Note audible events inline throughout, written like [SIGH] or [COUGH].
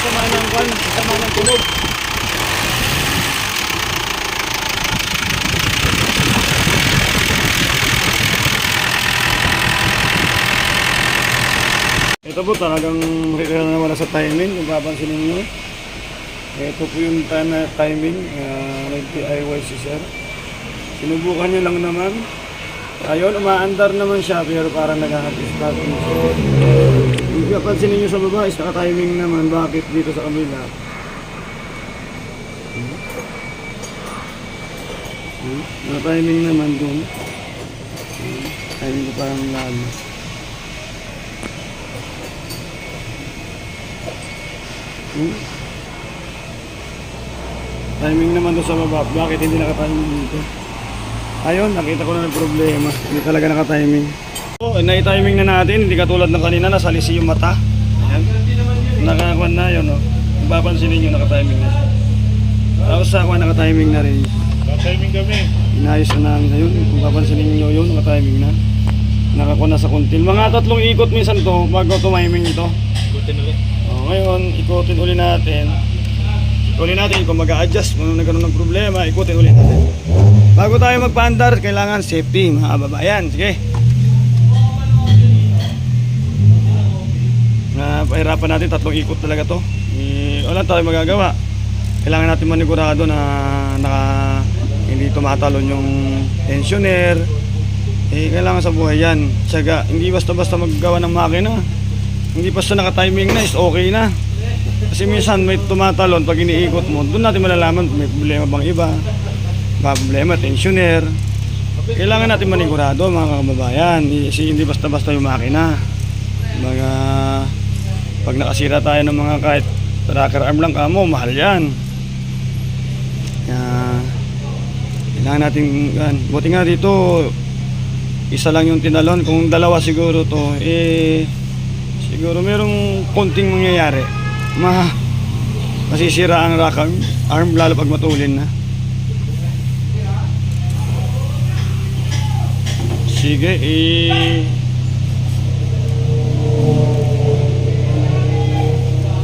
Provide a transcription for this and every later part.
sama ng kwan, sama ng tunog. Ito po talagang real na wala sa timing, kung papansin ninyo. Ito po yung timing, uh, nag-DIY si sir. Sinubukan niya lang naman. Ayun, umaandar naman siya pero parang nag-start na siya. Kung papansin ninyo sa baba is naka-timing naman. Bakit dito sa kabila? Hmm? Hmm? Naka-timing naman dun. Hmm? Timing ko parang lalo. Hmm? Timing naman doon sa baba. Bakit hindi naka-timing dito? Ayun, nakita ko na ng problema. Hindi talaga naka-timing. So, na-timing na natin. Hindi katulad ng kanina, nasalisi yung mata. Ayan. Nakakuan na yun, no? Kung papansinin nyo, naka-timing na siya. Tapos sa akuan, naka-timing na rin. Timing kami. Inayos na namin ngayon. Kung papansinin nyo yun, naka-timing na. Nakakuha na sa kuntil. Mga tatlong ikot minsan to bago tumiming ito. Ikutin ulit. O, ngayon, ikutin uli natin. Ikutin natin kung mag-a-adjust, kung nagkaroon ng problema, ikutin uli natin. Bago tayo magpa-andar, kailangan safety, mga kababayan. Sige. Na pahirapan natin, tatlong ikot talaga to. Eh, wala tayo magagawa. Kailangan natin manigurado na naka, hindi tumatalon yung tensioner. Eh, kailangan sa buhay yan. Tsaga, hindi basta-basta maggawa ng makina. Hindi basta naka-timing na is okay na. Kasi minsan may tumatalon pag iniikot mo, doon natin malalaman may problema bang iba. Ba problema, tensioner. Kailangan natin manigurado mga kababayan. Kasi hindi basta-basta yung makina. Mga pag nakasira tayo ng mga kahit tracker arm lang kamo, mahal yan. Kaya, kailangan natin, yan. buti nga dito, isa lang yung tinalon. Kung dalawa siguro to, eh, siguro merong konting mangyayari. Ma, masisira ang rack arm, arm lalo pag matulin na. Sige, eh,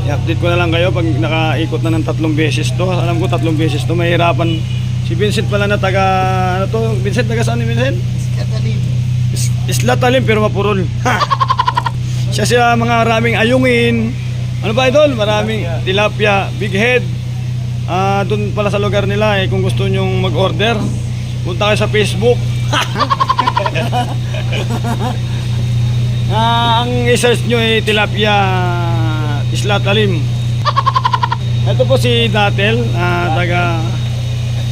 I-update ko na lang kayo pag nakaikot na ng tatlong beses to. Alam ko tatlong beses to. Mahirapan. Si Vincent pala na taga, ano to? Vincent, taga saan ni Vincent? Is- Isla Talim pero mapurol. Siya siya mga maraming ayungin. Ano ba idol? Maraming tilapia, big head. Ah, doon pala sa lugar nila eh kung gusto nyong mag-order, punta kayo sa Facebook. [LAUGHS] Ah, ang i-search nyo eh tilapia Isla Talim. Ito po si Datel, ah, taga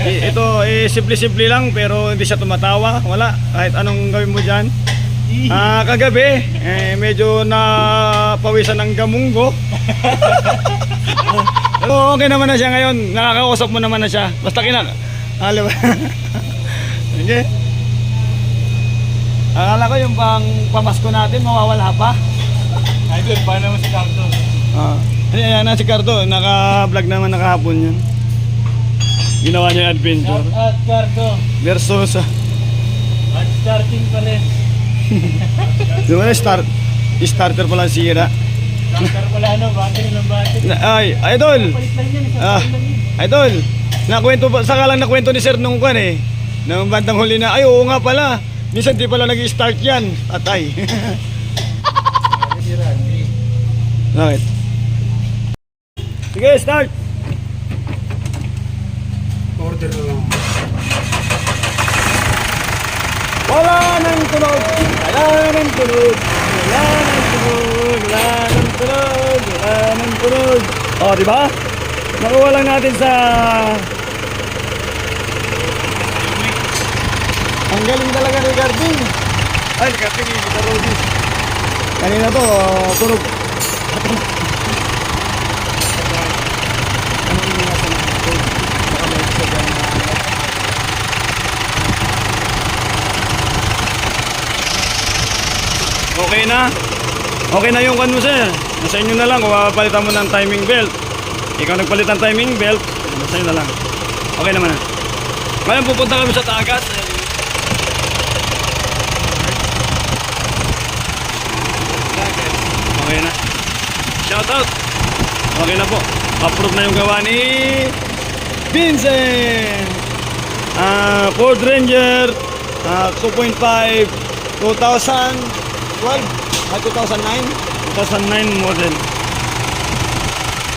ito eh simple-simple lang pero hindi siya tumatawa. Wala kahit anong gawin mo diyan. Ah, kagabi eh medyo napawisan ng gamunggo. [LAUGHS] Pero okay naman na siya ngayon. Nakakausap mo naman na siya. Basta kinak. Alam mo. okay. Akala ko yung pang pamasko natin mawawala pa. Idol, paano mo si Cardo? Ah, ayan na si Cardo, naka-vlog naman nakahapon yun. Ginawa niya yung adventure. At Cardo, Versus, ah, at starting pa rin. Di ba na start, starter pala sira. Starter pala ano, battery ng battery. Na, ay, idol! Isang Ah, idol! Nakwento pa, saka lang nakwento ni sir nung kwan eh. Nung bandang huli na, ay oo nga pala. Minsan di pala nag-start yan. Atay. [LAUGHS] Bakit? Sige, start! Order na lang. Wala nang tunog! Wala nang tunog! Wala nang tunog! Wala nang tunog! Wala nang tunog! O, di ba? Nakuha lang natin sa... Ang galing talaga ni Garding. Ay, ni Garding, ni Rodis. Kanina to, oh, tunog. Okay na? Okay na yung kan mo sir. Nasa inyo na lang kung papalitan mo ng timing belt. Ikaw nagpalitan timing belt, nasa inyo na lang. Okay naman na. Ngayon pupunta kami sa tagas. Okay na. Shout out. Okay na po. Approve na yung gawa ni Vincent. Uh, Ford Ranger uh, 2.5 2000 12? 2009? 2009 model.